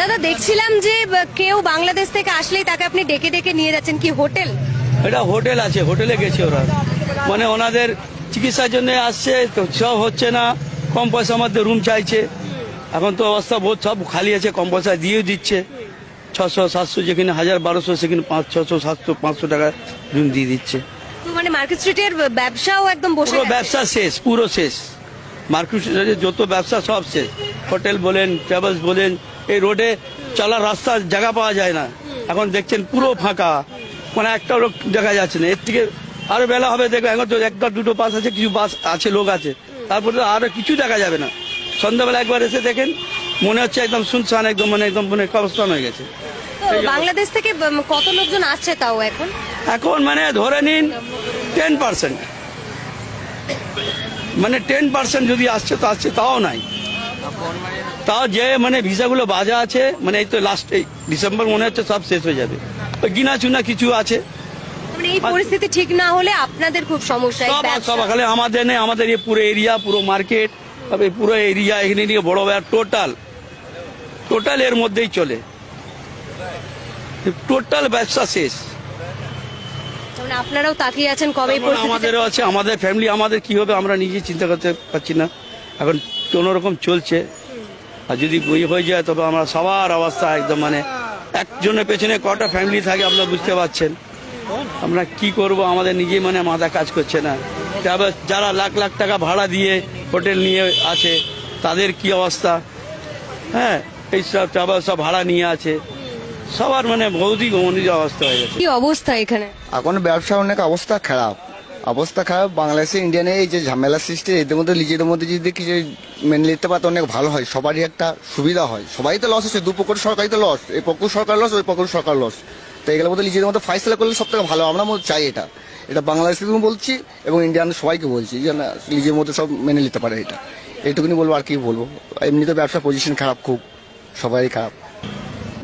দাদা দেখছিলাম যে কেউ বাংলাদেশ থেকে আসলেই তাকে আপনি ডেকে ডেকে নিয়ে যাচ্ছেন কি হোটেল? এটা হোটেল আছে হোটেলে গেছে ওরা। মানে ওনাদের চিকিৎসার জন্য আসছে তো সব হচ্ছে না কম পয়সার মধ্যে রুম চাইছে। এখন তো অবস্থা বহুত সব খালি আছে কম পয়সা দিয়েও দিচ্ছে। ছশো সাতশো যেখানে হাজার বারোশো সেখানে পাঁচ ছশো সাতশো পাঁচশো টাকা রুম দিয়ে দিচ্ছে। মানে মার্কেট স্ট্রিটের ব্যবসাও একদম বসে ব্যবসা শেষ পুরো শেষ। মার্কেট স্ট্রিটের যত ব্যবসা সব শেষ। হোটেল বলেন ট্রাভেলস বলেন এই রোডে চলার রাস্তা জায়গা পাওয়া যায় না। এখন দেখছেন পুরো ফাঁকা। মানে একটা লোক দেখা যাচ্ছে না। এর থেকে আরও বেলা হবে দেখবে এখন তো একটা দুটো বাস আছে কিছু বাস আছে লোক আছে। তারপরে তো আরও কিছু দেখা যাবে না। সন্ধ্যাবেলা একবার এসে দেখেন মনে হচ্ছে একদম শুনশান একদম মানে একদম মানে কবস্থান হয়ে গেছে। বাংলাদেশ থেকে কত লোকজন আসছে তাও এখন? এখন মানে ধরে নিন টেন পার্সেন্ট মানে টেন পার্সেন্ট যদি আসছে তো আসছে তাও নাই। তাও যে মানে ভিসাগুলো বাজা আছে মানে এই তো লাস্ট ডিসেম্বর মনে হচ্ছে সব শেষ হয়ে যাবে। গিনা চুনা কিছু আছে। মানে এই পরিস্থিতি ঠিক না হলে আপনাদের খুব সমস্যা সব খালি আমাদের নেই আমাদের এই পুরো এরিয়া পুরো মার্কেট তবে পুরো এরিয়া এখানে নিয়ে বড় টোটাল টোটাল এর মধ্যেই চলে। টোটাল ব্যবসা শেষ। মানে আপনারাও তাকিয়ে আছেন কবে এই আমাদেরও আছে আমাদের ফ্যামিলি আমাদের কি হবে আমরা নিজে চিন্তা করতে পারছি না। এখন কোনো রকম চলছে। আর যদি বই হয়ে যায় তবে আমরা সবার অবস্থা একদম মানে একজনের পেছনে কটা ফ্যামিলি থাকে আপনারা বুঝতে পারছেন। আমরা কি করব? আমাদের নিজেই মানে মাথা কাজ করছে না। তারপর যারা লাখ লাখ টাকা ভাড়া দিয়ে হোটেল নিয়ে আছে তাদের কি অবস্থা? হ্যাঁ এইসব ট্রাভেল সব ভাড়া নিয়ে আছে। সবার মানে গমনীয় অবস্থা হয়ে গেছে। কি অবস্থা এখানে? এখন ব্যবসা অনেক অবস্থা খারাপ। অবস্থা খারাপ। বাংলাদেশে ইন্ডিয়ানে এই যে ঝামেলা সৃষ্টি, এদের মধ্যে, নিজেদের মধ্যে যদি কিছু মেনে নিতে পারতো, অনেক ভালো হয়। সবারই একটা সুবিধা হয়। সবাই তো লস হচ্ছে। দু পক্ষ সরকারই তো লস এই পক্ষ সরকার লস ওই পক্ষ সরকার লস তো এগুলোর মধ্যে নিজেদের মধ্যে ফাইসলা করলে সব থেকে ভালো। আমরা চাই এটা। এটা বাংলাদেশে বলছি এবং ইন্ডিয়ান সবাইকে বলছি যে না নিজের মধ্যে সব মেনে নিতে পারে এটা। এইটুকুনি বলব, আর কি বলব। এমনিতে ব্যবসা পজিশন খারাপ খুব। সবারই খারাপ।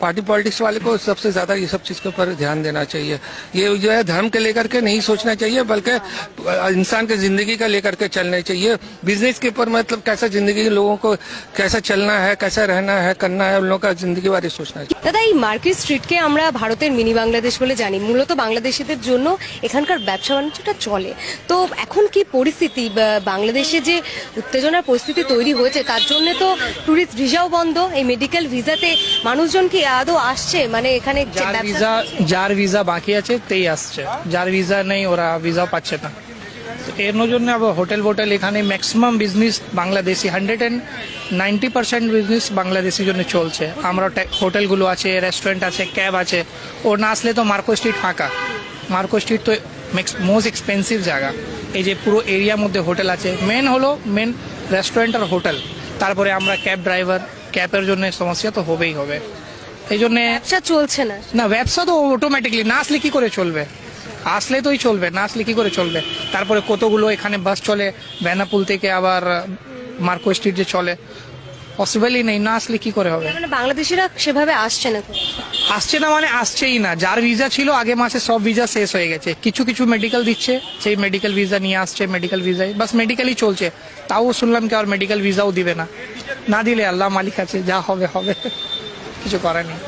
पार्टी पॉलिटिक्स वाले को सबसे ज्यादा ये सब चीज के ऊपर ध्यान देना चाहिए ये जो है धर्म के लेकर के नहीं सोचना चाहिए बल्कि इंसान के जिंदगी का लेकर के चलना चाहिए बिजनेस के ऊपर मतलब कैसा जिंदगी लोगों को कैसा चलना है कैसा रहना है करना है उन लोगों का जिंदगी बारे सोचना चाहिए দাদা এই মার্কেট স্ট্রিটকে আমরা ভারতের মিনি বাংলাদেশ বলে জানি মূলত বাংলাদেশিদের জন্য এখানকার ব্যবসা বাণিজ্যটা চলে তো এখন কি পরিস্থিতি বা- বাংলাদেশে যে উত্তেজনার পরিস্থিতি তৈরি হয়েছে তার জন্য তো ট্যুরিস্ট ভিসাও বন্ধ এই মেডিকেল ভিসাতে মানুষজন কি আদৌ আসছে? মানে এখানে যার ভিসা? যার ভিসা বাকি আছে তেই আসছে। যার ভিসা নেই ওরা ভিসা পাচ্ছে না। এর জন্য আবার হোটেল ফোটেল এখানে maximum business Bangladeshi hundred and ninety percent business Bangladeshi জন্য চলছে। আমরা হোটেলগুলো আছে রেস্টুরেন্ট আছে ক্যাব আছে। ও না আসলে তো মার্কো স্ট্রিট ফাঁকা। মার্কো স্ট্রিট তো মোস্ট এক্সপেন্সিভ জায়গা। এই যে পুরো এরিয়ার মধ্যে হোটেল আছে। মেন হলো মেন রেস্টুরেন্ট আর হোটেল। তারপরে আমরা ক্যাব ড্রাইভার ক্যাবের জন্য সমস্যা তো হবেই হবে। এই জন্যে ব্যবসা চলছে না। না ব্যবসা তো অটোমেটিকলি না আসলে কি করে চলবে? আসলে তোই চলবে না আসলে কি করে চলবে? তারপরে কতগুলো এখানে বাস চলে বেনাপুল থেকে আবার মার্কো স্ট্রিট যে চলে পসিবলই নেই না আসলে কি করে হবে? মানে বাংলাদেশিরা সেভাবে আসছে না আসছে না মানে আসছেই না। যার ভিসা ছিল আগে মাসে সব ভিসা শেষ হয়ে গেছে। কিছু কিছু মেডিকেল দিচ্ছে সেই মেডিকেল ভিসা নিয়ে আসছে মেডিকেল ভিসায় বাস মেডিকেলই চলছে তাও শুনলাম কি আর মেডিকেল ভিসাও দিবে না। না দিলে আল্লাহ মালিক আছে যা হবে হবে। কিছু করার নেই